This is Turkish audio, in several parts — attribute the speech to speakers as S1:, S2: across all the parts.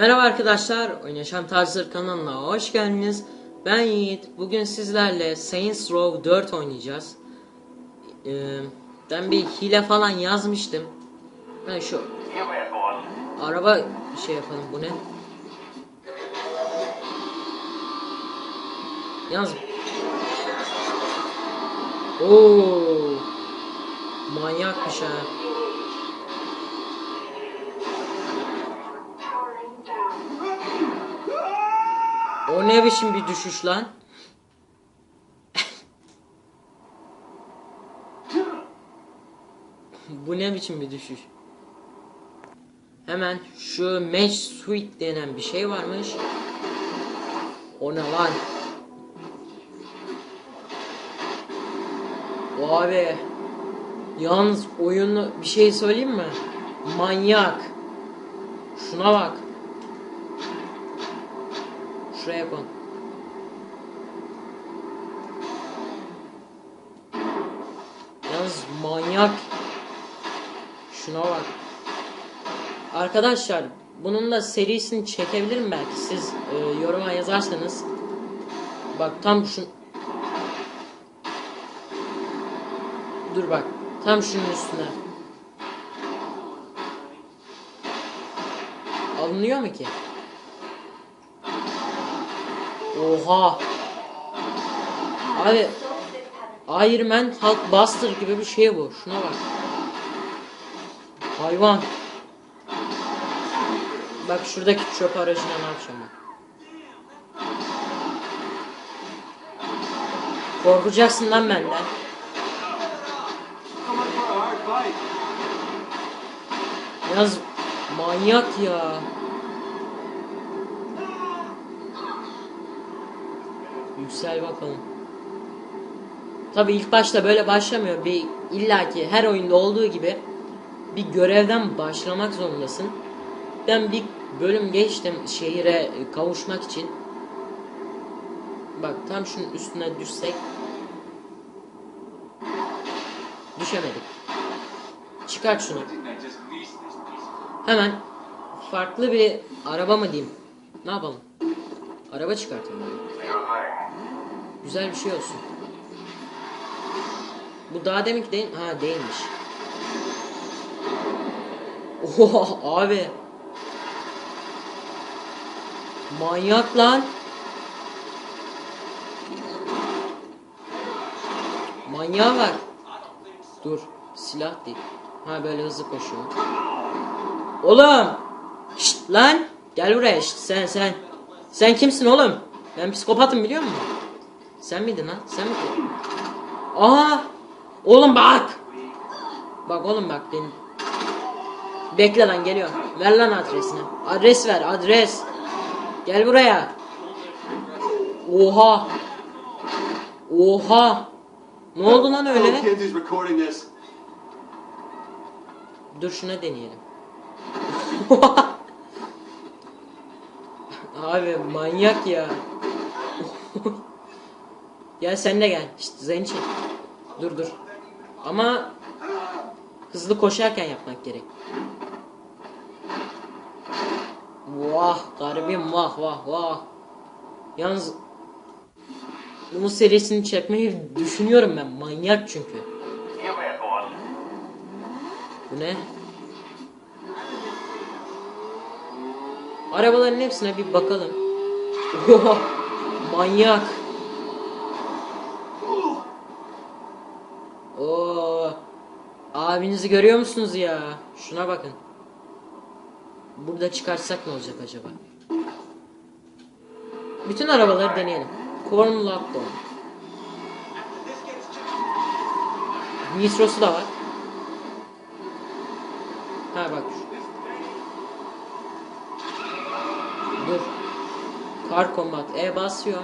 S1: Merhaba arkadaşlar, Oyun Yaşam Tarzları kanalına hoş geldiniz. Ben Yiğit. Bugün sizlerle Saints Row 4 oynayacağız. Ee, ben bir hile falan yazmıştım. Ben şu araba şey yapalım bu ne? Yalnız Oo Manyakmış ha. Ne biçim bir düşüş lan? Bu ne biçim bir düşüş? Hemen şu Match Suite denen bir şey varmış. O ne lan? Abi Yalnız oyunu bir şey söyleyeyim mi? Manyak. Şuna bak. Şuraya koy. Yalnız manyak. Şuna bak. Arkadaşlar bunun da serisini çekebilirim belki siz e, yoruma yazarsanız. Bak tam şu Dur bak. Tam şunun üstüne. Alınıyor mu ki? Oha. Abi Iron Man Hulk Buster gibi bir şey bu. Şuna bak. Hayvan. Bak şuradaki çöp aracına ne yapacağım ben. Korkacaksın lan benden. Yaz manyak ya. Yüksel bakalım. Tabi ilk başta böyle başlamıyor. Bir illaki her oyunda olduğu gibi bir görevden başlamak zorundasın. Ben bir bölüm geçtim şehire kavuşmak için. Bak tam şunun üstüne düşsek. Düşemedik. Çıkart şunu. Hemen farklı bir araba mı diyeyim? Ne yapalım? Araba çıkartalım. Güzel bir şey olsun. Bu daha demek değil. Ha değilmiş. Oha abi. Manyak lan. Manyağa bak. Dur. Silah değil. Ha böyle hızlı koşuyor. Oğlum. Şşt lan. Gel buraya şşt sen sen. Sen kimsin oğlum? Ben psikopatım biliyor musun? Sen miydin lan? Sen miydin? Aha. Oğlum bak. Bak oğlum bak benim. Bekle lan geliyor. Ver lan adresini. Adres ver adres. Gel buraya. Oha. Oha. Ne oldu lan öyle? Dur şuna deneyelim. Abi manyak ya. Gel sen de gel. İşte Zenci. Dur dur. Ama hızlı koşarken yapmak gerek. Vah garibim vah vah vah. Yalnız bunun serisini çekmeyi düşünüyorum ben. Manyak çünkü. Bu ne? Arabaların hepsine bir bakalım. Oha! Manyak. Oo! Abinizi görüyor musunuz ya? Şuna bakın. Burada çıkarsak ne olacak acaba? Bütün arabaları deneyelim. Corn Lockdown. Nitrosu da var. Ha bak. Dur. Car Combat. E basıyor.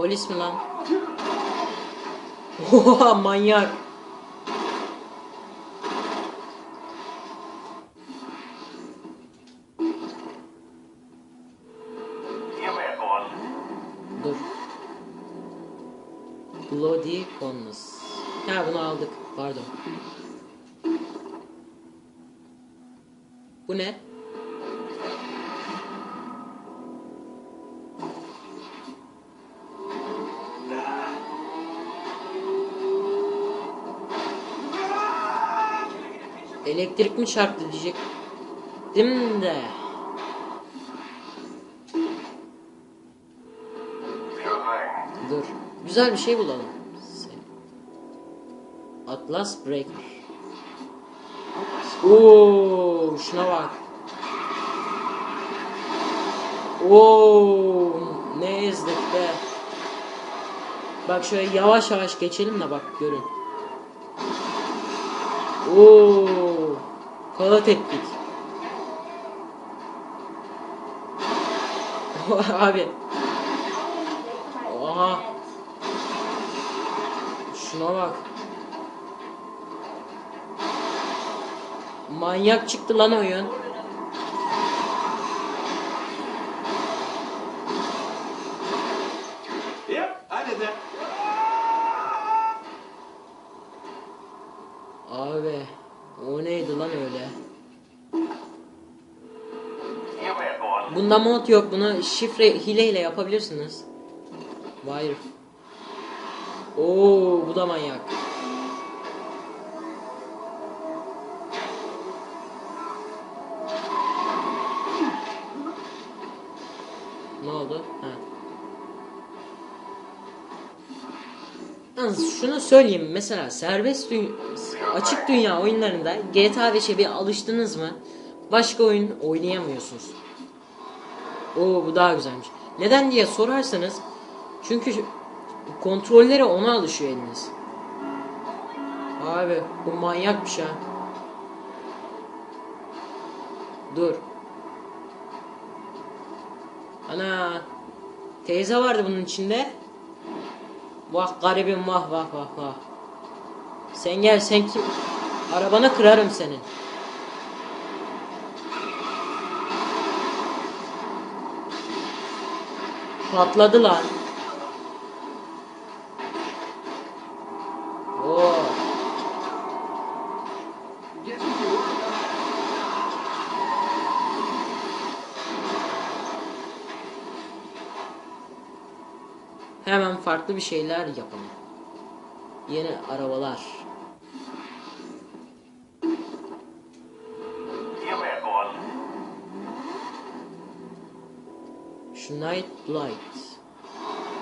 S1: Polis mi lan? Oha manyak. weapons. Ha bunu aldık. Pardon. Bu ne? Elektrik mi çarptı diyecek. Mi de? Dur. Güzel bir şey bulalım. Atlas Breaker. Oo, şuna bak. Oo, ne ezdik be. Bak şöyle yavaş yavaş geçelim de bak görün. Oo, kanat ettik. Abi. Oha. Şuna bak. Manyak çıktı lan oyun.
S2: Yep, I did that.
S1: Abi. O neydi lan öyle? Bunda mod yok. Bunu şifre hileyle yapabilirsiniz. Hayır. Oo, bu da manyak. Ne oldu? Ha. Şunu söyleyeyim mesela serbest dü- açık dünya oyunlarında GTA 5'e bir alıştınız mı başka oyun oynayamıyorsunuz. Oo bu daha güzelmiş. Neden diye sorarsanız çünkü kontrollere ona alışıyor eliniz. Abi bu manyakmış ha. Dur. Ana. Teyze vardı bunun içinde. Vah garibim vah vah vah vah. Sen gel sen kim? Arabanı kırarım senin. Patladı lan. Oo.
S2: Guess what you were?
S1: Hemen farklı bir şeyler yapalım. Yeni arabalar. Night Light.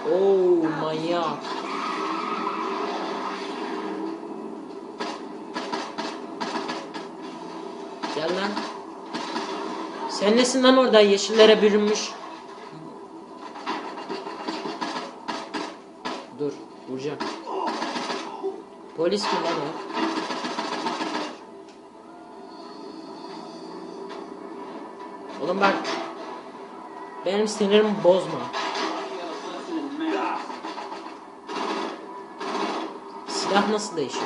S1: Oo manyak. Gel lan. Sen nesin lan orada yeşillere bürünmüş? Dur, vuracağım. Polis mi lan o? Oğlum bak. Benim sinirimi bozma. Silah nasıl değişiyor?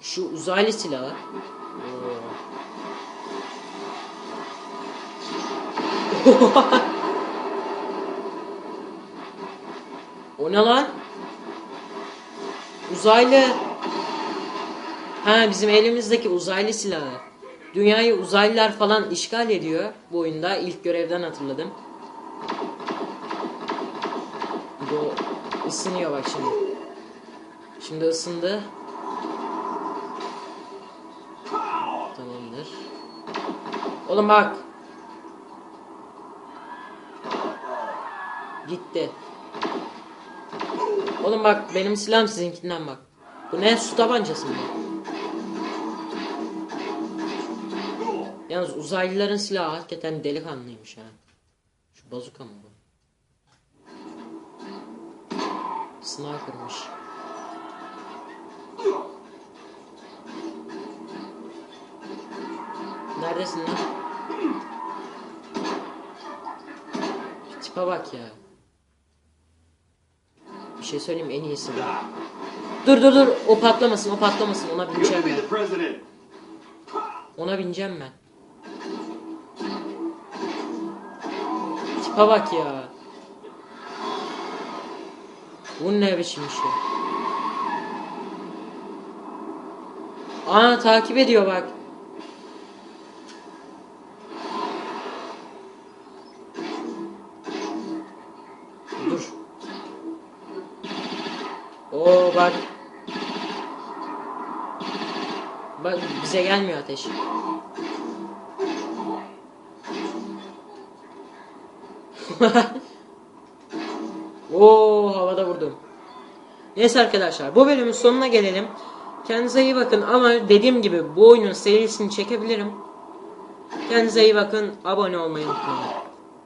S1: Şu uzaylı silahı. O ne lan? Uzaylı. Ha bizim elimizdeki uzaylı silahı. Dünyayı uzaylılar falan işgal ediyor bu oyunda. ilk görevden hatırladım. Bu ısınıyor bak şimdi. Şimdi ısındı. Tamamdır. Oğlum bak. Gitti. Oğlum bak benim silahım sizinkinden bak. Bu ne su tabancası mı? Yalnız uzaylıların silahı hakikaten delikanlıymış ha. Şu bazuka mı bu? Sniper'mış. Neredesin lan? Tipe bak ya. Bir şey söyleyeyim en iyisi bu. Dur dur dur o patlamasın o patlamasın ona bineceğim
S2: be
S1: ben. Ona bineceğim ben. Tipe bak ya. Bu ne biçim şey? Aa takip ediyor bak. Dur. Oo bak. Bak bize gelmiyor ateş. Oo havada vurdum. Neyse arkadaşlar bu bölümün sonuna gelelim. Kendinize iyi bakın ama dediğim gibi bu oyunun serisini çekebilirim. Kendinize iyi bakın. Abone olmayı unutmayın.